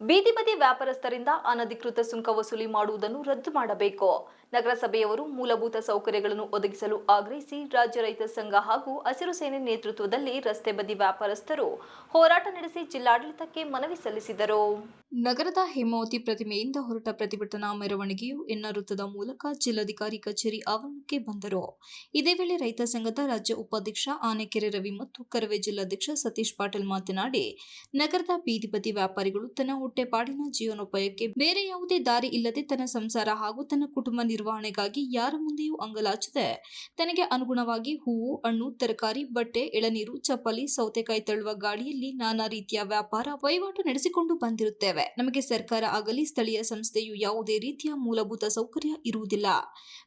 ಬೀದಿ ಬದಿ ವ್ಯಾಪಾರಸ್ಥರಿಂದ ಅನಧಿಕೃತ ಸುಂಕ ವಸೂಲಿ ಮಾಡುವುದನ್ನು ರದ್ದು ಮಾಡಬೇಕು. ನಗರಸಭೆಯವರು ಮೂಲಭೂತ ಸೌಕರ್ಯಗಳನ್ನು ಒದಗಿಸಲು ಆಗ್ರಹಿಸಿ ರಾಜ್ಯ ರೈತ ಸಂಘ ಹಾಗೂ ಹಸಿರು ಸೇನೆ ನೇತೃತ್ವದಲ್ಲಿ ರಸ್ತೆ ಬದಿ ವ್ಯಾಪಾರಸ್ಥರು ಹೋರಾಟ ನಡೆಸಿ ಜಿಲ್ಲಾಡಳಿತಕ್ಕೆ ಮನವಿ ಸಲ್ಲಿಸಿದರು. ನಗರದ ಹೇಮಾವತಿ ಪ್ರತಿಮೆಯಿಂದ ಹೊರಟ ಪ್ರತಿಭಟನಾ ಮೆರವಣಿಗೆಯು ಎನ್ನ ವೃತ್ತದ ಮೂಲಕ ಜಿಲ್ಲಾಧಿಕಾರಿ ಕಚೇರಿ ಆವರಣಕ್ಕೆ ಬಂದರು. ಇದೇ ವೇಳೆ ರೈತ ಸಂಘದ ರಾಜ್ಯ ಉಪಾಧ್ಯಕ್ಷ ಆನೆಕೆರೆ ರವಿ ಮತ್ತು ಕರವೇ ಜಿಲ್ಲಾಧ್ಯಕ್ಷ ಸತೀಶ್ ಪಾಟೀಲ್ ಮಾತನಾಡಿ, ನಗರದ ಬೀದಿ ಬದಿ ವ್ಯಾಪಾರಿಗಳು ತನ್ನ ಹೊಟ್ಟೆಪಾಡಿನ ಜೀವನೋಪಾಯಕ್ಕೆ ಬೇರೆ ಯಾವುದೇ ದಾರಿ ಇಲ್ಲದೆ ತನ್ನ ಸಂಸಾರ ಹಾಗೂ ತನ್ನ ಕುಟುಂಬ ನಿರ್ವಹಣೆಗಾಗಿ ಯಾರ ಮುಂದೆಯೂ ಅಂಗಲಾಚದೆ, ತನಗೆ ಅನುಗುಣವಾಗಿ ಹೂವು, ಹಣ್ಣು, ತರಕಾರಿ, ಬಟ್ಟೆ, ಎಳನೀರು, ಚಪ್ಪಲಿ, ಸೌತೆಕಾಯಿ ತಳ್ಳುವ ಗಾಡಿಯಲ್ಲಿ ನಾನಾ ರೀತಿಯ ವ್ಯಾಪಾರ, ವಹಿವಾಟು ನಡೆಸಿಕೊಂಡು ಬಂದಿರುತ್ತೇವೆ. ನಮಗೆ ಸರ್ಕಾರ ಆಗಲಿ, ಸ್ಥಳೀಯ ಸಂಸ್ಥೆಯು ಯಾವುದೇ ರೀತಿಯ ಮೂಲಭೂತ ಸೌಕರ್ಯ ಇರುವುದಿಲ್ಲ.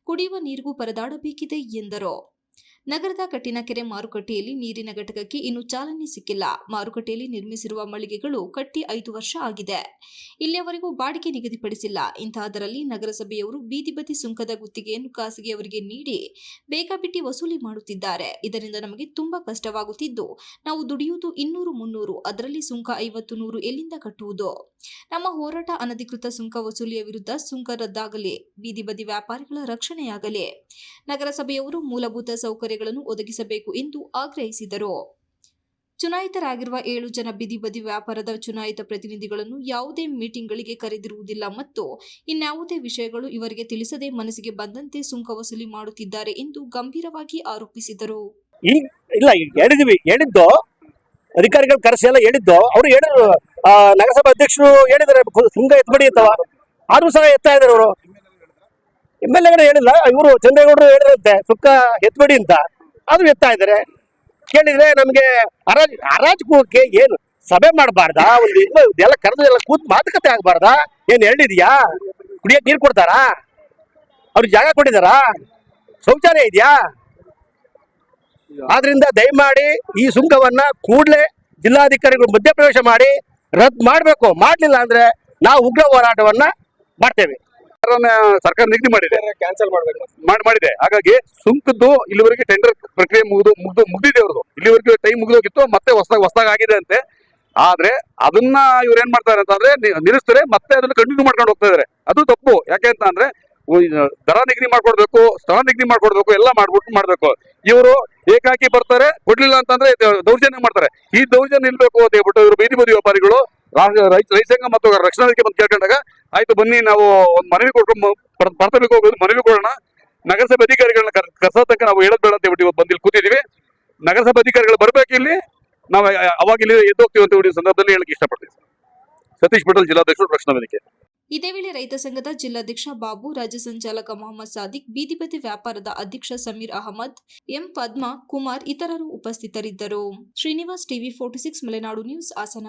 ಕುಡಿಯುವ ನೀರಿಗೂ ಪರದಾಡಬೇಕಿದೆ ಎಂದರು. ನಗರದ ಕಟ್ಟಿನಕೆರೆ ಮಾರುಕಟ್ಟೆಯಲ್ಲಿ ನೀರಿನ ಘಟಕಕ್ಕೆ ಇನ್ನೂ ಚಾಲನೆ ಸಿಕ್ಕಿಲ್ಲ. ಮಾರುಕಟ್ಟೆಯಲ್ಲಿ ನಿರ್ಮಿಸಿರುವ ಮಳಿಗೆಗಳು ಕಟ್ಟಿ ಐದು ವರ್ಷ ಆಗಿದೆ. ಇಲ್ಲಿಯವರೆಗೂ ಬಾಡಿಗೆ ನಿಗದಿಪಡಿಸಿಲ್ಲ. ಇಂತಹದರಲ್ಲಿ ನಗರಸಭೆಯವರು ಬೀದಿ ಬದಿ ಸುಂಕದ ಗುತ್ತಿಗೆಯನ್ನು ಖಾಸಗಿಯವರಿಗೆ ನೀಡಿ ಬೇಕಾಬಿಟ್ಟಿ ವಸೂಲಿ ಮಾಡುತ್ತಿದ್ದಾರೆ. ಇದರಿಂದ ನಮಗೆ ತುಂಬಾ ಕಷ್ಟವಾಗುತ್ತಿದ್ದು, ನಾವು ದುಡಿಯುವುದು ಇನ್ನೂರು ಮುನ್ನೂರು, ಅದರಲ್ಲಿ ಸುಂಕ ಐವತ್ತು ನೂರು ಎಲ್ಲಿಂದ ಕಟ್ಟುವುದು? ನಮ್ಮ ಹೋರಾಟ ಅನಧಿಕೃತ ಸುಂಕ ವಸೂಲಿಯ ವಿರುದ್ಧ ಸುಂಕ ರದ್ದಾಗಲಿ, ಬೀದಿ ಬದಿ ವ್ಯಾಪಾರಿಗಳ ರಕ್ಷಣೆಯಾಗಲಿ. ನಗರಸಭೆಯವರು ಮೂಲಭೂತ ಸೌಕರ್ಯಗಳನ್ನು ಒದಗಿಸಬೇಕು ಎಂದು ಆಗ್ರಹಿಸಿದರು. ಚುನಾಯಿತರಾಗಿರುವ ಏಳು ಜನ ಬೀದಿ ಬದಿ ವ್ಯಾಪಾರದ ಚುನಾಯಿತ ಪ್ರತಿನಿಧಿಗಳನ್ನು ಯಾವುದೇ ಮೀಟಿಂಗ್ಗಳಿಗೆ ಕರೆದಿರುವುದಿಲ್ಲ ಮತ್ತು ಇನ್ಯಾವುದೇ ವಿಷಯಗಳು ಇವರಿಗೆ ತಿಳಿಸದೆ ಮನಸ್ಸಿಗೆ ಬಂದಂತೆ ಸುಂಕ ವಸೂಲಿ ಮಾಡುತ್ತಿದ್ದಾರೆ ಎಂದು ಗಂಭೀರವಾಗಿ ಆರೋಪಿಸಿದರು. ಇಲ್ಲ ಹೇಳಿದ್ವಿ, ಹೇಳಿದ್ದು, ಅಧಿಕಾರಿಗಳು ಕರೆಸಿ ಎಲ್ಲ ಹೇಳಿದ್ದು, ಅವರು ಹೇಳಿದ್ರು ನಗರಸಭಾ ಅಧ್ಯಕ್ಷರು ಹೇಳಿದ್ದಾರೆ ಕು- ಸುಂಕ ಎತ್ಬೇಡಿ ಅಂತವ ಆದ್ರೂ ಸಹ ಎತ್ತಾ ಇದಾರೆ ಅವರು. ಎಂ ಎಲ್ ಎಗಳು ಹೇಳಿಲ್ಲ, ಇವರು ಚಂದ್ರೇಗೌಡರು ಹೇಳಿದ್ರಂತೆ ಸುಕ್ಕ ಎತ್ಬೇಡಿ ಅಂತ. ಅದು ಎತ್ತಾ ಇದ್ದಾರೆ. ಕೇಳಿದ್ರೆ ನಮಗೆ ಹರಾಜ್ ಹರಾಜ್ ಏನು ಸಭೆ ಮಾಡಬಾರ್ದಾ? ಒಂದು ಇದೆಲ್ಲ ಕರೆದು ಎಲ್ಲ ಕೂತ್ ಮಾತುಕತೆ ಆಗ್ಬಾರ್ದಾ? ಏನು ಹೇಳಿದ್ಯಾ ಕುಡಿಯಕ್ ನೀರು ಕೊಡ್ತಾರಾ? ಅವ್ರಿಗೆ ಜಾಗ ಕೊಟ್ಟಿದಾರಾ ಶೌಚಾಲಯ ಇದೆಯಾ? ಆದ್ರಿಂದ ದಯಮಾಡಿ ಈ ಸುಂಕವನ್ನ ಕೂಡಲೇ ಜಿಲ್ಲಾಧಿಕಾರಿಗಳು ಮಧ್ಯಪ್ರವೇಶ ಮಾಡಿ ರದ್ದು ಮಾಡಬೇಕು. ಮಾಡಲಿಲ್ಲ ಅಂದ್ರೆ ನಾವು ಉಗ್ರ ಹೋರಾಟವನ್ನ ಮಾಡ್ತೇವೆ. ಸರ್ಕಾರ ನಿಗದಿ ಮಾಡಿದೆ. ಕ್ಯಾನ್ಸಲ್ ಮಾಡಬೇಕು. ಮಾಡಿ ಮಾಡಿದೆ. ಹಾಗಾಗಿ ಸುಂಕದ್ದು ಇಲ್ಲಿವರೆಗೆ ಟೆಂಡರ್ ಪ್ರಕ್ರಿಯೆ ಮುಗಿದು ಮುಗಿದು ಮುಗಿದಿದೆ ಅವ್ರದ್ದು. ಇಲ್ಲಿವರೆಗೆ ಟೈಮ್ ಮುಗಿದೋಗಿತ್ತು ಮತ್ತೆ ಹೊಸದಾಗಿ ಹೊಸದಾಗಿ ಆಗಿದೆ ಅಂತೆ. ಆದ್ರೆ ಅದನ್ನ ಇವ್ರು ಏನ್ ಮಾಡ್ತಾರೆ ಅಂತಂದ್ರೆ ಅಂದ್ರೆ ನಿಲ್ಲಿಸ್ತಾರೆ ಮತ್ತೆ ಅದನ್ನ ಕಂಟಿನ್ಯೂ ಮಾಡ್ಕೊಂಡು ಹೋಗ್ತಾ ಇದಾರೆ. ಅದು ತಪ್ಪು. ಯಾಕೆ ಅಂತ ಅಂದ್ರೆ ದರ ನಿಗದಿ ಮಾಡ್ಕೊಡ್ಬೇಕು ಸ್ಥಳ ನಿಗದಿ ಮಾಡ್ಕೊಡ್ಬೇಕು ಎಲ್ಲ ಮಾಡ್ಬಿಟ್ಟು ಮಾಡ್ಬೇಕು. ಇವರು ಏಕಾಕಿ ಬರ್ತಾರೆ ಕೊಡ್ಲಿಲ್ಲ ಅಂತಂದ್ರೆ ದೌರ್ಜನ್ಯ ಮಾಡ್ತಾರೆ. ಈ ದೌರ್ಜನ್ಯ ನಿಲ್ಬೇಕು ಅಂತ ಹೇಳ್ಬಿಟ್ಟು ಇವರು ಬೀದಿ ಬದಿ ವ್ಯಾಪಾರಿಗಳು ರೈತ ರೈತ ಸಂಘ ಮತ್ತು ರಕ್ಷಣಾ ಬಂದು ಕೇಳ್ಕೊಂಡಾಗ ಆಯ್ತು ಬನ್ನಿ, ನಾವು ಒಂದು ಮನವಿ ಕೊಡ್ಕೊಂಡು ಪ್ರಾಥಮಿಕ ಹೋಗೋದು, ಮನವಿ ಕೊಡೋಣ. ನಗರಸಭೆ ಅಧಿಕಾರಿಗಳನ್ನ ಕರ್- ಕರ್ಸೋ ತನಕ ನಾವು ಹೇಳದ್ ಬೇಡ ಅಂತ ಹೇಳ್ಬಿಟ್ಟು ಇವತ್ತು ಬಂದಿಲ್ಲಿ ಕೂತಿದೀವಿ. ನಗರಸಭೆ ಅಧಿಕಾರಿಗಳು ಬರಬೇಕು ಇಲ್ಲಿ. ನಾವು ಅವಾಗ ಇಲ್ಲಿ ಎದ್ದು ಹೋಗ್ತೀವಿ ಅಂತ ಹೇಳಿ ಸಂದರ್ಭದಲ್ಲಿ ಹೇಳಕ್ಕೆ ಇಷ್ಟಪಡ್ತೀವಿ ಸತೀಶ್ ಪಟೇಲ್ ಜಿಲ್ಲಾಧ್ಯಕ್ಷರು ಪ್ರಶ್ನೆ ವೇದಿಕೆ ಇದೇ ವೇಳೆ ರೈತ ಸಂಘದ ಜಿಲ್ಲಾಧ್ಯಕ್ಷ ಬಾಬು, ರಾಜ್ಯ ಸಂಚಾಲಕ ಮೊಹಮ್ಮದ್ ಸಾದಿಕ್ ಬೀದಿಬದಿ ವ್ಯಾಪಾರದ ಅಧ್ಯಕ್ಷ ಸಮೀರ್ ಅಹಮದ್, ಎಂ ಪದ್ಮ ಕುಮಾರ್ ಇತರರು ಉಪಸ್ಥಿತರಿದ್ದರು. Srinivas TV forty six, Malenadu news, Hassan.